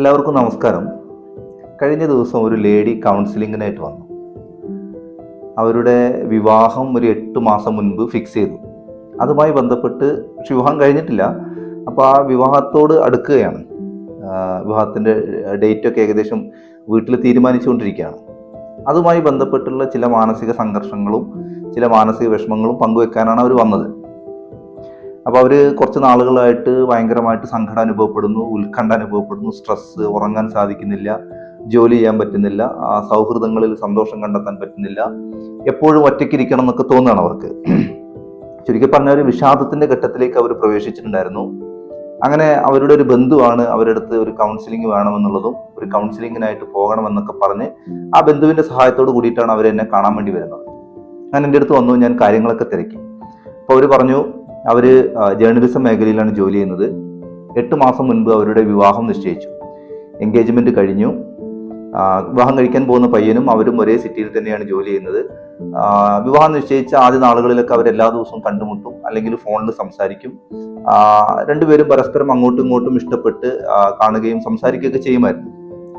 എല്ലാവർക്കും നമസ്കാരം. കഴിഞ്ഞ ദിവസം ഒരു ലേഡി കൗൺസിലിങ്ങിനായിട്ട് വന്നു. അവരുടെ വിവാഹം ഒരു എട്ട് മാസം മുൻപ് ഫിക്സ് ചെയ്തു. അതുമായി ബന്ധപ്പെട്ട് പക്ഷെ വിവാഹം കഴിഞ്ഞിട്ടില്ല. അപ്പോൾ ആ വിവാഹത്തോട് അടുക്കുകയാണ്. വിവാഹത്തിന്റെ ഡേറ്റൊക്കെ ഏകദേശം വീട്ടിൽ തീരുമാനിച്ചുകൊണ്ടിരിക്കുകയാണ്. അതുമായി ബന്ധപ്പെട്ടുള്ള ചില മാനസിക സംഘർഷങ്ങളും ചില മാനസിക വിഷമങ്ങളും പങ്കുവെക്കാനാണ് അവർ വന്നത്. അപ്പോൾ അവർ കുറച്ച് നാളുകളായിട്ട് ഭയങ്കരമായിട്ട് സങ്കടം അനുഭവപ്പെടുന്നു ഉത്കണ്ഠ അനുഭവപ്പെടുന്നു സ്ട്രെസ് ഉറങ്ങാൻ സാധിക്കുന്നില്ല ജോലി ചെയ്യാൻ പറ്റുന്നില്ല സൗഹൃദങ്ങളിൽ സന്തോഷം കണ്ടെത്താൻ പറ്റുന്നില്ല. എപ്പോഴും ഒറ്റയ്ക്കിരിക്കണം എന്നൊക്കെ തോന്നുകയാണ് അവർക്ക്. ചുരുക്കി പറഞ്ഞ ഒരു വിഷാദത്തിന്റെ ഘട്ടത്തിലേക്ക് അവർ പ്രവേശിച്ചിട്ടുണ്ടായിരുന്നു. അങ്ങനെ അവരുടെ ഒരു ബന്ധുവാണ് അവരുടെ അടുത്ത് ഒരു കൗൺസിലിംഗ് വേണമെന്നുള്ളതും ഒരു കൗൺസിലിങ്ങിനായിട്ട് പോകണമെന്നൊക്കെ പറഞ്ഞ് ആ ബന്ധുവിന്റെ സഹായത്തോട് കൂടിയിട്ടാണ് അവർ എന്നെ കാണാൻ വേണ്ടി വരുന്നത്. ഞാൻ എന്റെ അടുത്ത് വന്നു ഞാൻ കാര്യങ്ങളൊക്കെ തിരക്കി. അപ്പോൾ അവർ പറഞ്ഞു അവർ ജേർണലിസം മേഖലയിലാണ് ജോലി ചെയ്യുന്നത്. എട്ട് മാസം മുൻപ് അവരുടെ വിവാഹം നിശ്ചയിച്ചു. എൻഗേജ്മെന്റ് കഴിഞ്ഞു. വിവാഹം കഴിക്കാൻ പോകുന്ന പയ്യനും അവരും ഒരേ സിറ്റിയിൽ തന്നെയാണ് ജോലി ചെയ്യുന്നത്. വിവാഹം നിശ്ചയിച്ച ആദ്യ നാളുകളിലൊക്കെ അവർ എല്ലാ ദിവസവും കണ്ടുമുട്ടും അല്ലെങ്കിൽ ഫോണിൽ സംസാരിക്കും. രണ്ടുപേരും പരസ്പരം അങ്ങോട്ടും ഇങ്ങോട്ടും ഇഷ്ടപ്പെട്ട് കാണുകയും സംസാരിക്കുകയൊക്കെ ചെയ്യുമായിരുന്നു.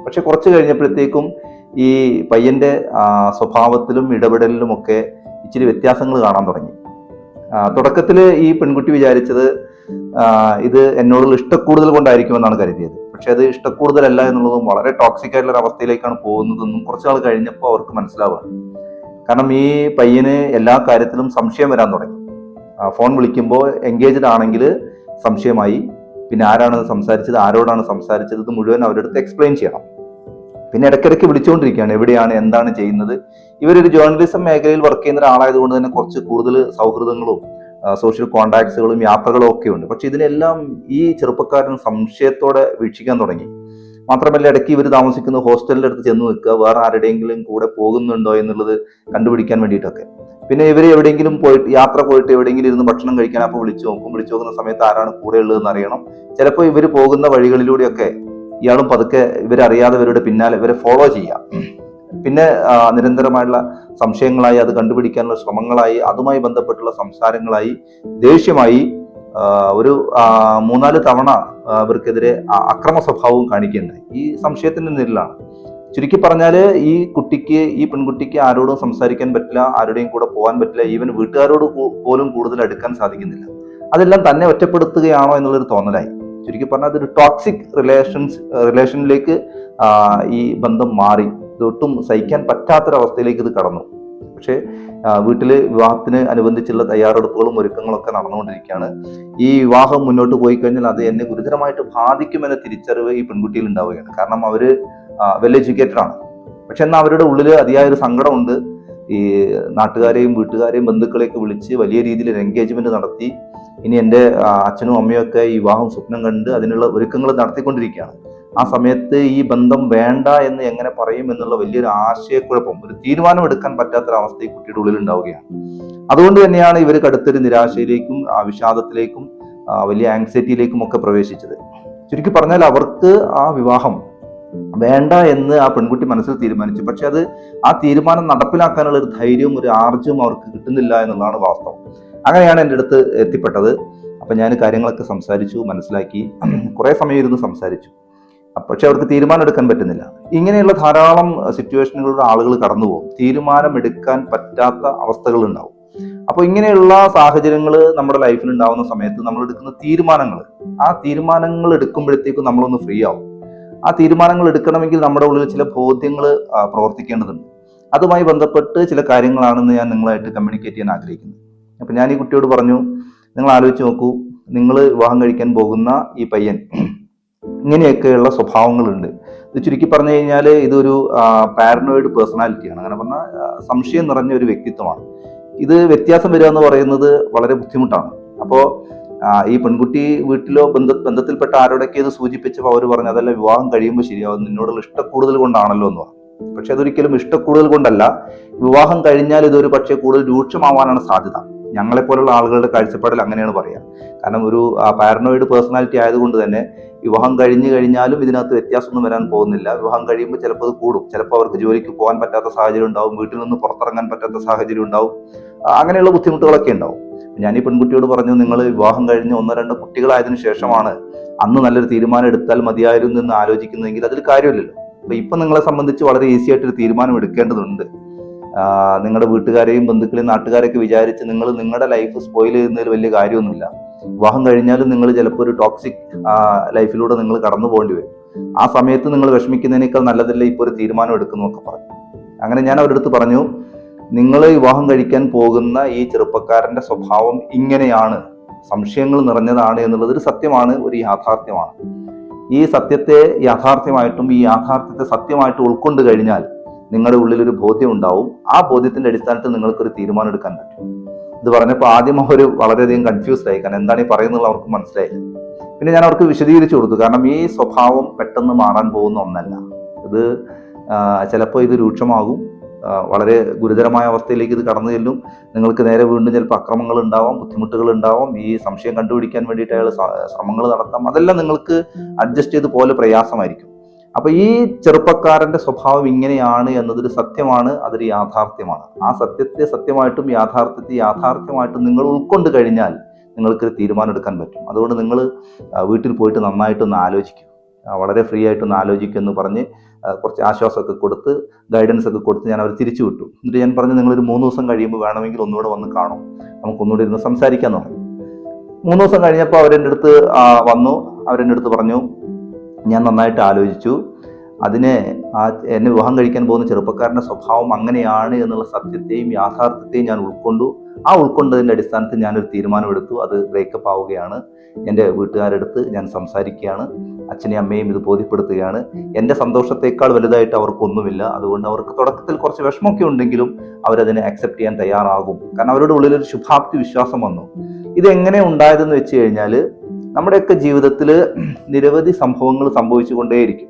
പക്ഷെ കുറച്ച് കഴിഞ്ഞപ്പോഴത്തേക്കും ഈ പയ്യന്റെ സ്വഭാവത്തിലും ഇടപെടലിലും ഒക്കെ ഇച്ചിരി വ്യത്യാസങ്ങൾ കാണാൻ തുടങ്ങി. തുടക്കത്തിൽ ഈ പെൺകുട്ടി വിചാരിച്ചത് ഇത് എന്നോടുള്ള ഇഷ്ടക്കൂടുതൽ കൊണ്ടായിരിക്കുമെന്നാണ് കരുതിയത്. പക്ഷെ അത് ഇഷ്ടക്കൂടുതലല്ല എന്നുള്ളതും വളരെ ടോക്സിക് ആയിട്ടുള്ള അവസ്ഥയിലേക്കാണ് പോകുന്നതെന്നും കുറച്ച് നാൾ കഴിഞ്ഞപ്പോൾ അവർക്ക് മനസ്സിലാവുകയാണ്. കാരണം ഈ പയ്യന് എല്ലാ കാര്യത്തിലും സംശയം വരാൻ തുടങ്ങി. ഫോൺ വിളിക്കുമ്പോൾ എൻഗേജ്ഡ് ആണെങ്കിൽ സംശയമായി. പിന്നെ ആരാണ് സംസാരിച്ചത് ആരോടാണ് സംസാരിച്ചത് ഇത് മുഴുവൻ അവരെടുത്ത് എക്സ്പ്ലെയിൻ ചെയ്യണം. പിന്നെ ഇടയ്ക്കിടയ്ക്ക് വിളിച്ചുകൊണ്ടിരിക്കുകയാണ് എവിടെയാണ് എന്താണ് ചെയ്യുന്നത്? ഇവരൊരു ജേർണലിസം മേഖലയിൽ വർക്ക് ചെയ്യുന്ന ഒരാളായതുകൊണ്ട് തന്നെ കുറച്ച് കൂടുതൽ സൗഹൃദങ്ങളും സോഷ്യൽ കോണ്ടാക്ട്സുകളും യാത്രകളും ഒക്കെ ഉണ്ട്. പക്ഷെ ഇതിനെല്ലാം ഈ ചെറുപ്പക്കാരൻ സംശയത്തോടെ വീക്ഷിക്കാൻ തുടങ്ങി. മാത്രമല്ല ഇടയ്ക്ക് ഇവർ താമസിക്കുന്ന ഹോസ്റ്റലിന്റെ അടുത്ത് ചെന്ന് നിൽക്കുക വേറെ ആരുടെയെങ്കിലും കൂടെ പോകുന്നുണ്ടോ എന്നുള്ളത് കണ്ടുപിടിക്കാൻ വേണ്ടിയിട്ടൊക്കെ. പിന്നെ ഇവർ എവിടെയെങ്കിലും പോയിട്ട് യാത്ര പോയിട്ട് എവിടെയെങ്കിലും ഇരുന്ന് ഭക്ഷണം കഴിക്കാൻ അപ്പോൾ വിളിച്ചു നോക്കും വിളിച്ചു നോക്കുന്ന സമയത്ത് ആരാണ് കൂടെ ഉള്ളതെന്ന് അറിയണം. ചിലപ്പോൾ ഇവർ പോകുന്ന വഴികളിലൂടെയൊക്കെ ഇയാളും പതുക്കെ ഇവരറിയാതെ ഇവരുടെ പിന്നാലെ ഇവരെ ഫോളോ ചെയ്യാം. പിന്നെ നിരന്തരമായുള്ള സംശയങ്ങളായി അത് കണ്ടുപിടിക്കാനുള്ള ശ്രമങ്ങളായി അതുമായി ബന്ധപ്പെട്ടുള്ള സംസാരങ്ങളായി ദേഷ്യമായി ഒരു മൂന്നാൽ തവണ ഇവർക്കെതിരെ അക്രമ സ്വഭാവവും കാണിക്കുകയുണ്ടായി. ഈ സംശയത്തിന്റെ നിരലാണ് ചുരുക്കി പറഞ്ഞാൽ ഈ കുട്ടിക്ക് ഈ പെൺകുട്ടിക്ക് ആരോടും സംസാരിക്കാൻ പറ്റില്ല ആരുടെയും കൂടെ പോകാൻ പറ്റില്ല ഈവൻ വീട്ടുകാരോട് പോലും കൂടുതൽ അടുക്കാൻ സാധിക്കുന്നില്ല. അതെല്ലാം തന്നെ ഒറ്റപ്പെടുത്തുകയാണോ എന്നുള്ളൊരു തോന്നലായി. ചുരുക്കി പറഞ്ഞാൽ അതൊരു ടോക്സിക് റിലേഷൻസ് റിലേഷനിലേക്ക് ഈ ബന്ധം മാറി. ഇതൊട്ടും സഹിക്കാൻ പറ്റാത്തൊരവസ്ഥയിലേക്ക് ഇത് കടന്നു. പക്ഷേ വീട്ടിൽ വിവാഹത്തിന് അനുബന്ധിച്ചുള്ള തയ്യാറെടുപ്പുകളും ഒരുക്കങ്ങളൊക്കെ നടന്നുകൊണ്ടിരിക്കുകയാണ്. ഈ വിവാഹം മുന്നോട്ട് പോയി കഴിഞ്ഞാൽ അത് എന്നെ ഗുരുതരമായിട്ട് ബാധിക്കുമെന്ന തിരിച്ചറിവ് ഈ പെൺകുട്ടിയിൽ ഉണ്ടാവുകയാണ്. കാരണം അവർ വെൽ എഡ്യൂക്കേറ്റഡ് ആണ്. പക്ഷെ എന്നാൽ അവരുടെ ഉള്ളിൽ അതിയായ ഒരു സങ്കടമുണ്ട്. ഈ നാട്ടുകാരെയും വീട്ടുകാരെയും ബന്ധുക്കളെയൊക്കെ വിളിച്ച് വലിയ രീതിയിൽ എൻഗേജ്മെന്റ് നടത്തി. ഇനി എന്റെ അച്ഛനും അമ്മയും ഒക്കെ ഈ വിവാഹം സ്വപ്നം കണ്ട് അതിനുള്ള ഒരുക്കങ്ങൾ നടത്തിക്കൊണ്ടിരിക്കുകയാണ്. ആ സമയത്ത് ഈ ബന്ധം വേണ്ട എന്ന് എങ്ങനെ പറയും എന്നുള്ള വലിയൊരു ആശയക്കുഴപ്പം ഒരു തീരുമാനം എടുക്കാൻ പറ്റാത്തൊരവസ്ഥ ഈ കുട്ടിയുടെ ഉള്ളിൽ ഉണ്ടാവുകയാണ്. അതുകൊണ്ട് തന്നെയാണ് ഇവർ കടുത്തൊരു നിരാശയിലേക്കും വിഷാദത്തിലേക്കും വലിയ ആങ്സൈറ്റിയിലേക്കും ഒക്കെ പ്രവേശിച്ചത്. ചുരുക്കി പറഞ്ഞാൽ അവർക്ക് ആ വിവാഹം വേണ്ട എന്ന് ആ പെൺകുട്ടി മനസ്സിൽ തീരുമാനിച്ചു. പക്ഷെ അത് ആ തീരുമാനം നടപ്പിലാക്കാനുള്ള ഒരു ധൈര്യവും ഒരു ആർജവും അവർക്ക് കിട്ടുന്നില്ല എന്നുള്ളതാണ് വാസ്തവം. അങ്ങനെയാണ് എന്റെ അടുത്ത് എത്തിപ്പെട്ടത്. അപ്പം ഞാൻ കാര്യങ്ങളൊക്കെ സംസാരിച്ചു മനസ്സിലാക്കി. കുറേ സമയം ഇരുന്ന് സംസാരിച്ചു. പക്ഷെ അവർക്ക് തീരുമാനം എടുക്കാൻ പറ്റുന്നില്ല. ഇങ്ങനെയുള്ള ധാരാളം സിറ്റുവേഷനുകളുടെ ആളുകൾ കടന്നു പോകും. തീരുമാനം എടുക്കാൻ പറ്റാത്ത അവസ്ഥകൾ ഉണ്ടാവും അപ്പോൾ ഇങ്ങനെയുള്ള സാഹചര്യങ്ങൾ നമ്മുടെ ലൈഫിൽ ഉണ്ടാവുന്ന സമയത്ത് നമ്മൾ എടുക്കുന്ന തീരുമാനങ്ങൾ ആ തീരുമാനങ്ങൾ എടുക്കുമ്പോഴത്തേക്കും നമ്മളൊന്ന് ഫ്രീ ആവും. ആ തീരുമാനങ്ങൾ എടുക്കണമെങ്കിൽ നമ്മുടെ ഉള്ളിൽ ചില ബോധ്യങ്ങൾ പ്രവർത്തിക്കേണ്ടതുണ്ട്. അതുമായി ബന്ധപ്പെട്ട് ചില കാര്യങ്ങളാണെന്ന് ഞാൻ നിങ്ങളായിട്ട് കമ്മ്യൂണിക്കേറ്റ് ചെയ്യാൻ ആഗ്രഹിക്കുന്നു. അപ്പം ഞാൻ ഈ കുട്ടിയോട് പറഞ്ഞു നിങ്ങൾ ആലോചിച്ച് നോക്കൂ നിങ്ങൾ വിവാഹം കഴിക്കാൻ പോകുന്ന ഈ പയ്യൻ ഇങ്ങനെയൊക്കെയുള്ള സ്വഭാവങ്ങളുണ്ട്. ഇത് ചുരുക്കി പറഞ്ഞു കഴിഞ്ഞാൽ ഇതൊരു പാരനോയിഡ് പേഴ്സണാലിറ്റിയാണ് അങ്ങനെ പറഞ്ഞാൽ സംശയം നിറഞ്ഞ ഒരു വ്യക്തിത്വമാണ്. ഇത് വ്യത്യാസം വരിക എന്ന് പറയുന്നത് വളരെ ബുദ്ധിമുട്ടാണ്. അപ്പോൾ ഈ പെൺകുട്ടി വീട്ടിലോ ബന്ധ ബന്ധത്തിൽപ്പെട്ട ആരോടൊക്കെ ഇത് സൂചിപ്പിച്ചപ്പോൾ അവർ പറഞ്ഞു അതല്ല വിവാഹം കഴിയുമ്പോൾ ശരിയാവും. നിന്നോടുള്ള ഇഷ്ടക്കൂടുതൽ കൊണ്ടാണല്ലോ എന്ന് പറഞ്ഞു. പക്ഷെ അതൊരിക്കലും ഇഷ്ടക്കൂടുതൽ കൊണ്ടല്ല. വിവാഹം കഴിഞ്ഞാൽ ഇതൊരു പക്ഷേ കൂടുതൽ രൂക്ഷമാവാനാണ് സാധ്യത. ഞങ്ങളെപ്പോലുള്ള ആളുകളുടെ കാഴ്ചപ്പാടിൽ അങ്ങനെയാണ് പറയുക കാരണം ഒരു പാരനോയിഡ് പേഴ്സണാലിറ്റി ആയതുകൊണ്ട് തന്നെ വിവാഹം കഴിഞ്ഞു കഴിഞ്ഞാലും ഇതിനകത്ത് വ്യത്യാസമൊന്നും വരാൻ പോകുന്നില്ല. വിവാഹം കഴിയുമ്പോൾ ചിലപ്പോൾ അത് കൂടും. ചിലപ്പോൾ അവർക്ക് ജോലിക്ക് പോകാൻ പറ്റാത്ത സാഹചര്യം ഉണ്ടാവും. വീട്ടിൽ നിന്ന് പുറത്തിറങ്ങാൻ പറ്റാത്ത സാഹചര്യം ഉണ്ടാവും. അങ്ങനെയുള്ള ബുദ്ധിമുട്ടുകളൊക്കെ ഉണ്ടാവും. ഞാൻ ഈ പെൺകുട്ടിയോട് പറഞ്ഞു നിങ്ങൾ വിവാഹം കഴിഞ്ഞ് ഒന്നോ രണ്ടോ കുട്ടികളായതിനു ശേഷമാണ് അന്ന് നല്ലൊരു തീരുമാനം എടുത്താൽ മതിയായിരുന്നു എന്ന് ആലോചിക്കുന്നതെങ്കിൽ അതിൽ കാര്യമില്ലല്ലോ. അപ്പൊ ഇപ്പൊ നിങ്ങളെ സംബന്ധിച്ച് വളരെ ഈസി ആയിട്ടൊരു തീരുമാനം എടുക്കേണ്ടതുണ്ട്. നിങ്ങളുടെ വീട്ടുകാരെയും ബന്ധുക്കളെയും നാട്ടുകാരെയൊക്കെ വിചാരിച്ച് നിങ്ങൾ നിങ്ങളുടെ ലൈഫ് സ്പോയിൽ ചെയ്യുന്നതിൽ വലിയ കാര്യമൊന്നുമില്ല. വിവാഹം കഴിഞ്ഞാലും നിങ്ങൾ ചിലപ്പോൾ ഒരു ടോക്സിക് ലൈഫിലൂടെ നിങ്ങൾ കടന്നു പോകേണ്ടി വരും. ആ സമയത്ത് നിങ്ങൾ വിഷമിക്കുന്നതിനേക്കാൾ നല്ലതല്ലേ ഇപ്പോൾ ഒരു തീരുമാനം എടുക്കുന്നൊക്കെ പറഞ്ഞു അങ്ങനെ ഞാൻ അവരുടെ അടുത്ത് പറഞ്ഞു നിങ്ങൾ വിവാഹം കഴിക്കാൻ പോകുന്ന ഈ ചെറുപ്പക്കാരന്റെ സ്വഭാവം ഇങ്ങനെയാണ്. സംശയങ്ങൾ നിറഞ്ഞതാണ് എന്നുള്ളത് ഒരു സത്യമാണ് ഒരു യാഥാർത്ഥ്യമാണ്. ഈ സത്യത്തെ യാഥാർത്ഥ്യമായിട്ടും ഈ യാഥാർത്ഥ്യത്തെ സത്യമായിട്ട് ഉൾക്കൊണ്ട് കഴിഞ്ഞാൽ നിങ്ങളുടെ ഉള്ളിൽ ഒരു ബോധ്യം ഉണ്ടാവും ആ ബോധ്യത്തിന്റെ അടിസ്ഥാനത്തിൽ നിങ്ങൾക്ക് ഒരു തീരുമാനം എടുക്കാൻ പറ്റും. ഇത് പറഞ്ഞപ്പോൾ ആദ്യം അവർ വളരെയധികം കൺഫ്യൂസ്ഡ് ആയി. കാരണം എന്താണ് ഈ പറയുന്നത് അവർക്ക് മനസ്സിലായില്ല. പിന്നെ ഞാൻ അവർക്ക് വിശദീകരിച്ചു കൊടുത്തു. കാരണം ഈ സ്വഭാവം പെട്ടെന്ന് മാറാൻ പോകുന്ന ഒന്നല്ല. ഇത് ചിലപ്പോൾ ഇത് രൂക്ഷമാകും. വളരെ ഗുരുതരമായ അവസ്ഥയിലേക്ക് ഇത് കടന്നു ചെല്ലും. നിങ്ങൾക്ക് നേരെ വീണ്ടും ചിലപ്പോൾ അക്രമങ്ങൾ ഉണ്ടാവാം ബുദ്ധിമുട്ടുകൾ ഉണ്ടാവാം. ഈ സംശയം കണ്ടുപിടിക്കാൻ വേണ്ടിയിട്ട് അയാൾ ശ്രമങ്ങൾ നടത്താം. അതെല്ലാം നിങ്ങൾക്ക് അഡ്ജസ്റ്റ് ചെയ്ത് പോലെ പ്രയാസമായിരിക്കും. അപ്പൊ ഈ ചെറുപ്പക്കാരന്റെ സ്വഭാവം ഇങ്ങനെയാണ് എന്നതൊരു സത്യമാണ് അതൊരു യാഥാർത്ഥ്യമാണ്. ആ സത്യത്തെ സത്യമായിട്ടും യാഥാർത്ഥ്യത്തെ യാഥാർത്ഥ്യമായിട്ടും നിങ്ങൾ ഉൾക്കൊണ്ട് കഴിഞ്ഞാൽ നിങ്ങൾക്കൊരു തീരുമാനം എടുക്കാൻ പറ്റും. അതുകൊണ്ട് നിങ്ങൾ വീട്ടിൽ പോയിട്ട് നന്നായിട്ടൊന്ന് ആലോചിക്കും. വളരെ ഫ്രീ ആയിട്ടൊന്ന് ആലോചിക്കും എന്ന് പറഞ്ഞ് കുറച്ച് ആശ്വാസമൊക്കെ കൊടുത്ത് ഗൈഡൻസ് ഒക്കെ കൊടുത്ത് ഞാൻ അവർ തിരിച്ചു വിട്ടു. എന്നിട്ട് ഞാൻ പറഞ്ഞു നിങ്ങളൊരു മൂന്ന് ദിവസം കഴിയുമ്പോൾ വേണമെങ്കിൽ ഒന്നുകൂടെ വന്ന് കാണും. നമുക്ക് ഒന്നുകൂടെ ഇരുന്ന് സംസാരിക്കാൻ പറഞ്ഞു. മൂന്ന് ദിവസം കഴിഞ്ഞപ്പോൾ അവരെന്റെ അടുത്ത് വന്നു. അവരെന്റെ അടുത്ത് പറഞ്ഞു ഞാൻ നന്നായിട്ട് ആലോചിച്ചു. അതിനെ ആ എന്നെ വിവാഹം കഴിക്കാൻ പോകുന്ന ചെറുപ്പക്കാരന്റെ സ്വഭാവം അങ്ങനെയാണ് എന്നുള്ള സത്യത്തെയും യാഥാർത്ഥ്യത്തെയും ഞാൻ ഉൾക്കൊണ്ടു. ആ ഉൾക്കൊണ്ടതിന്റെ അടിസ്ഥാനത്തിൽ ഞാനൊരു തീരുമാനമെടുത്തു. അത് ബ്രേക്കപ്പ് ആവുകയാണ്. എന്റെ വീട്ടുകാരെടുത്ത് ഞാൻ സംസാരിക്കുകയാണ്. അച്ഛനെയും അമ്മയും ഇത് ബോധ്യപ്പെടുത്തുകയാണ്. എന്റെ സന്തോഷത്തേക്കാൾ വലുതായിട്ട് അവർക്കൊന്നുമില്ല. അതുകൊണ്ട് അവർക്ക് തുടക്കത്തിൽ കുറച്ച് വിഷമമൊക്കെ ഉണ്ടെങ്കിലും അവരതിനെ അക്സെപ്റ്റ് ചെയ്യാൻ തയ്യാറാകും. കാരണം അവരുടെ ഉള്ളിൽ ഒരു ശുഭാപ്തി വിശ്വാസം വന്നു. ഇതെങ്ങനെ ഉണ്ടായതെന്ന് വെച്ച് കഴിഞ്ഞാൽ നമ്മുടെയൊക്കെ ജീവിതത്തിൽ നിരവധി സംഭവങ്ങൾ സംഭവിച്ചുകൊണ്ടേയിരിക്കും.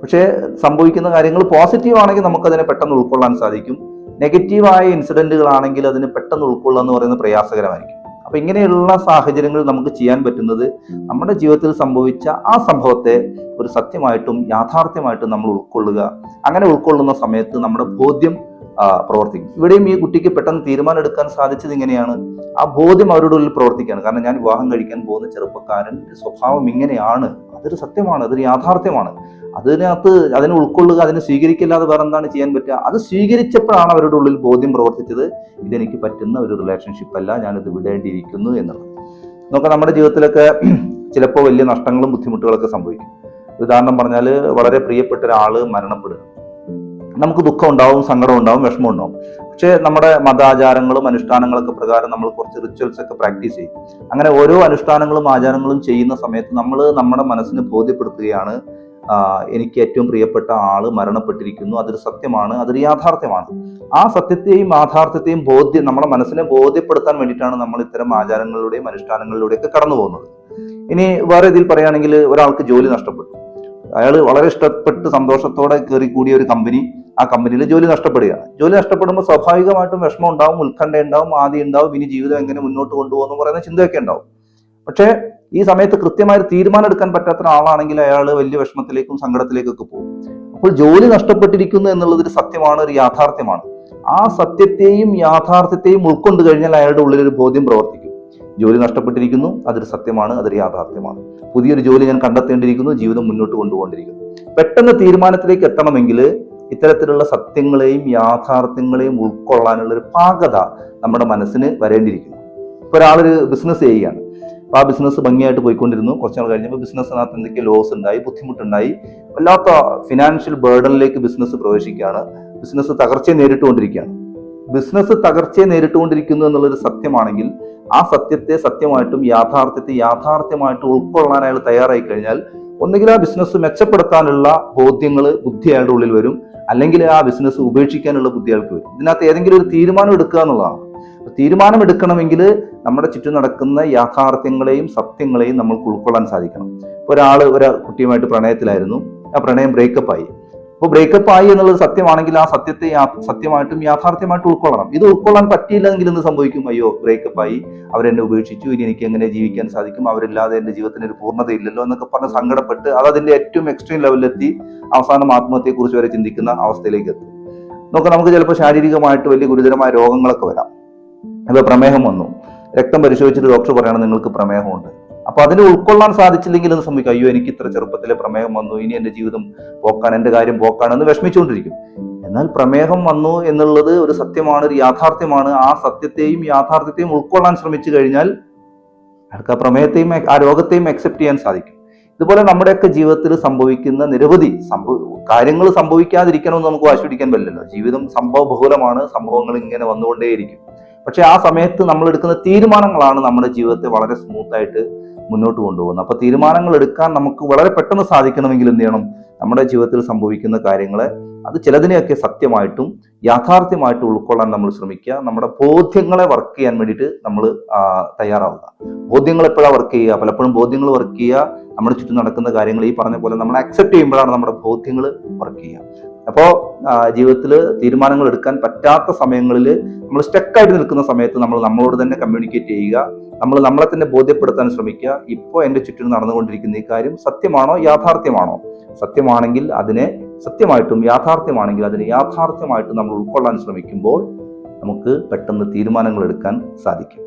പക്ഷേ സംഭവിക്കുന്ന കാര്യങ്ങൾ പോസിറ്റീവ് ആണെങ്കിൽ നമുക്കതിനെ പെട്ടെന്ന് ഉൾക്കൊള്ളാൻ സാധിക്കും. നെഗറ്റീവായ ഇൻസിഡന്റുകളാണെങ്കിൽ അതിന് പെട്ടെന്ന് ഉൾക്കൊള്ളുക എന്ന് പറയുന്നത് പ്രയാസകരമായിരിക്കും. അപ്പം ഇങ്ങനെയുള്ള സാഹചര്യങ്ങൾ നമുക്ക് ചെയ്യാൻ പറ്റുന്നത് നമ്മുടെ ജീവിതത്തിൽ സംഭവിച്ച ആ സംഭവത്തെ ഒരു സത്യമായിട്ടും യാഥാർത്ഥ്യമായിട്ടും നമ്മൾ ഉൾക്കൊള്ളുക. അങ്ങനെ ഉൾക്കൊള്ളുന്ന സമയത്ത് നമ്മുടെ ബോധ്യം പ്രവർത്തിക്കും. ഇവിടെയും ഈ കുട്ടിക്ക് പെട്ടെന്ന് തീരുമാനം എടുക്കാൻ സാധിച്ചത് ഇങ്ങനെയാണ്. ആ ബോധ്യം അവരുടെ ഉള്ളിൽ പ്രവർത്തിക്കുകയാണ്. കാരണം ഞാൻ വിവാഹം കഴിക്കാൻ പോകുന്ന ചെറുപ്പക്കാരന്റെ സ്വഭാവം ഇങ്ങനെയാണ്. അതൊരു സത്യമാണ് അതൊരു യാഥാർത്ഥ്യമാണ്. അതിനകത്ത് അതിനെ ഉൾക്കൊള്ളുക അതിനെ സ്വീകരിക്കില്ലാതെ വേറെ എന്താണ് ചെയ്യാൻ പറ്റുക? അത് സ്വീകരിച്ചപ്പോഴാണ് അവരുടെ ഉള്ളിൽ ബോധ്യം പ്രവർത്തിച്ചത്. ഇതെനിക്ക് പറ്റുന്ന ഒരു റിലേഷൻഷിപ്പ് അല്ല ഞാനിത് വിടേണ്ടിയിരിക്കുന്നു എന്നുള്ളത്. നോക്കാം നമ്മുടെ ജീവിതത്തിലൊക്കെ ചിലപ്പോൾ വലിയ നഷ്ടങ്ങളും ബുദ്ധിമുട്ടുകളൊക്കെ സംഭവിക്കും. ഉദാഹരണം പറഞ്ഞാൽ വളരെ പ്രിയപ്പെട്ട ഒരാൾ മരണപ്പെടുക നമുക്ക് ദുഃഖം ഉണ്ടാവും സങ്കടം ഉണ്ടാവും വിഷമം ഉണ്ടാവും. പക്ഷേ നമ്മുടെ മതാചാരങ്ങളും അനുഷ്ഠാനങ്ങളൊക്കെ പ്രകാരം നമ്മൾ കുറച്ച് റിച്വൽസ് ഒക്കെ പ്രാക്ടീസ് ചെയ്യും. അങ്ങനെ ഓരോ അനുഷ്ഠാനങ്ങളും ആചാരങ്ങളും ചെയ്യുന്ന സമയത്ത് നമ്മൾ നമ്മുടെ മനസ്സിന് ബോധ്യപ്പെടുത്തുകയാണ് എനിക്ക് ഏറ്റവും പ്രിയപ്പെട്ട ആൾ മരണപ്പെട്ടിരിക്കുന്നു. അതൊരു സത്യമാണ് അതൊരു യാഥാർത്ഥ്യമാണ്. ആ സത്യത്തെയും യാഥാർത്ഥ്യത്തെയും ബോധ്യം നമ്മുടെ മനസ്സിനെ ബോധ്യപ്പെടുത്താൻ വേണ്ടിയിട്ടാണ് നമ്മൾ ഇത്തരം ആചാരങ്ങളിലൂടെയും അനുഷ്ഠാനങ്ങളിലൂടെയൊക്കെ കടന്നു പോകുന്നത് ഇനി വേറെ ഇതിൽ പറയുകയാണെങ്കിൽ ഒരാൾക്ക് ജോലി നഷ്ടപ്പെട്ടു. അയാൾ വളരെ ഇഷ്ടപ്പെട്ട് സന്തോഷത്തോടെ കയറി കൂടിയ ഒരു കമ്പനി ആ കമ്പനിയിൽ ജോലി നഷ്ടപ്പെടുകയാണ് ജോലി നഷ്ടപ്പെടുമ്പോൾ സ്വാഭാവികമായിട്ടും വിഷമം ഉണ്ടാവും ഉത്കണ്ഠ ഉണ്ടാവും ആദ്യം ഉണ്ടാവും ഇനി ജീവിതം എങ്ങനെ മുന്നോട്ട് കൊണ്ടുപോകുന്നു പറയുന്ന ചിന്തയൊക്കെ ഉണ്ടാവും. പക്ഷേ ഈ സമയത്ത് കൃത്യമായ തീരുമാനം എടുക്കാൻ പറ്റാത്ത ആളാണെങ്കിൽ അയാൾ വലിയ വിഷമത്തിലേക്കും സങ്കടത്തിലേക്കൊക്കെ പോകും. അപ്പോൾ ജോലി നഷ്ടപ്പെട്ടിരിക്കുന്നു എന്നുള്ളത് ഒരു സത്യമാണ് ഒരു യാഥാർത്ഥ്യമാണ്. ആ സത്യത്തെയും യാഥാർത്ഥ്യത്തെയും ഉൾക്കൊണ്ട് കഴിഞ്ഞാൽ അയാളുടെ ഉള്ളിൽ ഒരു ബോധ്യം പ്രവർത്തിക്കും. ജോലി നഷ്ടപ്പെട്ടിരിക്കുന്നു അതൊരു സത്യമാണ് അതൊരു യാഥാർത്ഥ്യമാണ്. പുതിയൊരു ജോലി ഞാൻ കണ്ടെത്തേണ്ടിയിരിക്കുന്നു ജീവിതം മുന്നോട്ട് കൊണ്ടുപോകേണ്ടിയിരിക്കുന്നു. പെട്ടെന്ന് തീരുമാനത്തിലേക്ക് എത്തണമെങ്കിൽ ഇത്തരത്തിലുള്ള സത്യങ്ങളെയും യാഥാർത്ഥ്യങ്ങളെയും ഉൾക്കൊള്ളാനുള്ള ഒരു പാകത നമ്മുടെ മനസ്സിന് വരേണ്ടിയിരിക്കുന്നു. ഇപ്പൊ ഒരാളൊരു ബിസിനസ് ചെയ്യുകയാണ്. അപ്പൊ ആ ബിസിനസ് ഭംഗിയായിട്ട് പോയിക്കൊണ്ടിരുന്നു. കുറച്ച് നാൾ കഴിഞ്ഞപ്പോൾ ബിസിനസ്സിനകത്ത് എന്തൊക്കെ ലോസ് ഉണ്ടായി ബുദ്ധിമുട്ടുണ്ടായി വല്ലാത്ത ഫിനാൻഷ്യൽ ബേർഡനിലേക്ക് ബിസിനസ് പ്രവേശിക്കുകയാണ്. ബിസിനസ് തകർച്ചയെ നേരിട്ടുകൊണ്ടിരിക്കുകയാണ്. ബിസിനസ് തകർച്ചയെ നേരിട്ടുകൊണ്ടിരിക്കുന്നു എന്നുള്ളൊരു സത്യമാണെങ്കിൽ ആ സത്യത്തെ സത്യമായിട്ടും യാഥാർത്ഥ്യത്തെ യാഥാർത്ഥ്യമായിട്ടും ഉൾക്കൊള്ളാൻ അയാൾ തയ്യാറായി കഴിഞ്ഞാൽ ഒന്നുകിൽ ആ ബിസിനസ് മെച്ചപ്പെടുത്താനുള്ള ബോധ്യങ്ങൾ ബുദ്ധി അയാളുടെ ഉള്ളിൽ വരും. അല്ലെങ്കിൽ ആ ബിസിനസ് ഉപേക്ഷിക്കാനുള്ള ബുദ്ധി അയാൾക്ക് വരും. ഇതിനകത്ത് ഏതെങ്കിലും ഒരു തീരുമാനം എടുക്കുക എന്നുള്ളതാണ്. തീരുമാനം എടുക്കണമെങ്കിൽ നമ്മുടെ ചുറ്റും നടക്കുന്ന യാഥാർത്ഥ്യങ്ങളെയും സത്യങ്ങളെയും നമ്മൾക്ക് ഉൾക്കൊള്ളാൻ സാധിക്കണം. ഒരാൾ ഒരു കുട്ടിയുമായിട്ട് പ്രണയത്തിലായിരുന്നു. ആ പ്രണയം ബ്രേക്കപ്പ് ആയി. അപ്പോൾ ബ്രേക്കപ്പ് ആയി എന്നുള്ളത് സത്യമാണെങ്കിൽ ആ സത്യത്തെ സത്യമായിട്ടും യാഥാർത്ഥ്യമായിട്ടും ഉൾക്കൊള്ളണം. ഇത് ഉൾക്കൊള്ളാൻ പറ്റിയില്ലെങ്കിൽ എന്ത് സംഭവിക്കും? അയ്യോ ബ്രേക്കപ്പ് ആയി. അവരെന്നെ ഉപേക്ഷിച്ചു. ഇനി എനിക്ക് എങ്ങനെ ജീവിക്കാൻ സാധിക്കും? അവരില്ലാതെ എന്റെ ജീവിതത്തിന് ഒരു പൂർണതയില്ലല്ലോ എന്നൊക്കെ പറഞ്ഞ് സങ്കടപ്പെട്ട് അത് അതിന്റെ ഏറ്റവും എക്സ്ട്രീം ലെവലിലെത്തി അവസാനം ആത്മഹത്യയെക്കുറിച്ച് വരെ ചിന്തിക്കുന്ന അവസ്ഥയിലേക്ക് എത്തും. നോക്കാം നമുക്ക് ചിലപ്പോൾ ശാരീരികമായിട്ട് വലിയ ഗുരുതരമായ രോഗങ്ങളൊക്കെ വരാം. ഇപ്പൊ പ്രമേഹം വന്നു. രക്തം പരിശോധിച്ചിട്ട് ഡോക്ടർ പറയണം നിങ്ങൾക്ക് പ്രമേഹമുണ്ട്. അപ്പൊ അതിനെ ഉൾക്കൊള്ളാൻ സാധിച്ചില്ലെങ്കിൽ എന്ന് സംഭവിക്കും? അയ്യോ എനിക്ക് ഇത്ര ചെറുപ്പത്തിലെ പ്രമേഹം വന്നു ഇനി എന്റെ ജീവിതം പോക്കാണ് എന്റെ കാര്യം പോക്കാനെന്ന് വിഷമിച്ചുകൊണ്ടിരിക്കും. എന്നാൽ പ്രമേഹം വന്നു എന്നുള്ളത് ഒരു സത്യമാണ് ഒരു യാഥാർത്ഥ്യമാണ്. ആ സത്യത്തെയും യാഥാർത്ഥ്യത്തെയും ഉൾക്കൊള്ളാൻ ശ്രമിച്ചു കഴിഞ്ഞാൽ അയാൾക്ക് ആ പ്രമേഹത്തെയും ആ രോഗത്തെയും അക്സെപ്റ്റ് ചെയ്യാൻ സാധിക്കും. ഇതുപോലെ നമ്മുടെയൊക്കെ ജീവിതത്തിൽ സംഭവിക്കുന്ന നിരവധി സംഭവ കാര്യങ്ങൾ സംഭവിക്കാതിരിക്കണമെന്ന് നമുക്ക് ആശ്വസിക്കാൻ പറ്റില്ലല്ലോ. ജീവിതം സംഭവ ബഹുലമാണ് സംഭവങ്ങൾ ഇങ്ങനെ വന്നുകൊണ്ടേയിരിക്കും. പക്ഷെ ആ സമയത്ത് നമ്മൾ എടുക്കുന്ന തീരുമാനങ്ങളാണ് നമ്മുടെ ജീവിതത്തെ വളരെ സ്മൂത്ത് ആയിട്ട് മുന്നോട്ട് കൊണ്ടുപോകുന്നത് അപ്പൊ തീരുമാനങ്ങൾ എടുക്കാൻ നമുക്ക് വളരെ പെട്ടെന്ന് സാധിക്കണമെങ്കിൽ എന്ത് ചെയ്യണം? നമ്മുടെ ജീവിതത്തിൽ സംഭവിക്കുന്ന കാര്യങ്ങളെ അത് ചിലതിനെയൊക്കെ സത്യമായിട്ടും യാഥാർത്ഥ്യമായിട്ടും ഉൾക്കൊള്ളാൻ നമ്മൾ ശ്രമിക്കുക. നമ്മുടെ ബോധ്യങ്ങളെ വർക്ക് ചെയ്യാൻ വേണ്ടിയിട്ട് നമ്മൾ തയ്യാറാവുക. ബോധ്യങ്ങൾ എപ്പോഴാണ് വർക്ക് ചെയ്യുക? പലപ്പോഴും ബോധ്യങ്ങൾ വർക്ക് ചെയ്യുക. നമ്മുടെ ചുറ്റും നടക്കുന്ന കാര്യങ്ങൾ ഈ പറഞ്ഞ പോലെ നമ്മൾ അക്സെപ്റ്റ് ചെയ്യുമ്പോഴാണ് നമ്മുടെ ബോധ്യങ്ങൾ വർക്ക് ചെയ്യുക. അപ്പോൾ ജീവിതത്തിൽ തീരുമാനങ്ങൾ എടുക്കാൻ പറ്റാത്ത സമയങ്ങളിൽ നമ്മൾ സ്റ്റക്കായിട്ട് നിൽക്കുന്ന സമയത്ത് നമ്മൾ നമ്മളോട് തന്നെ കമ്മ്യൂണിക്കേറ്റ് ചെയ്യുക നമ്മൾ നമ്മളെ തന്നെ ബോധ്യപ്പെടുത്താൻ ശ്രമിക്കുക. ഇപ്പോൾ എന്റെ ചുറ്റിനും നടന്നുകൊണ്ടിരിക്കുന്ന ഈ കാര്യം സത്യമാണോ? യാഥാർത്ഥ്യമാണോ? സത്യമാണെങ്കിൽ അതിനെ സത്യമായിട്ടും യാഥാർത്ഥ്യമാണെങ്കിൽ അതിനെ യാഥാർത്ഥ്യമായിട്ടും നമ്മൾ ഉൾക്കൊള്ളാൻ ശ്രമിക്കുമ്പോൾ നമുക്ക് പെട്ടെന്ന് തീരുമാനങ്ങൾ എടുക്കാൻ സാധിക്കും.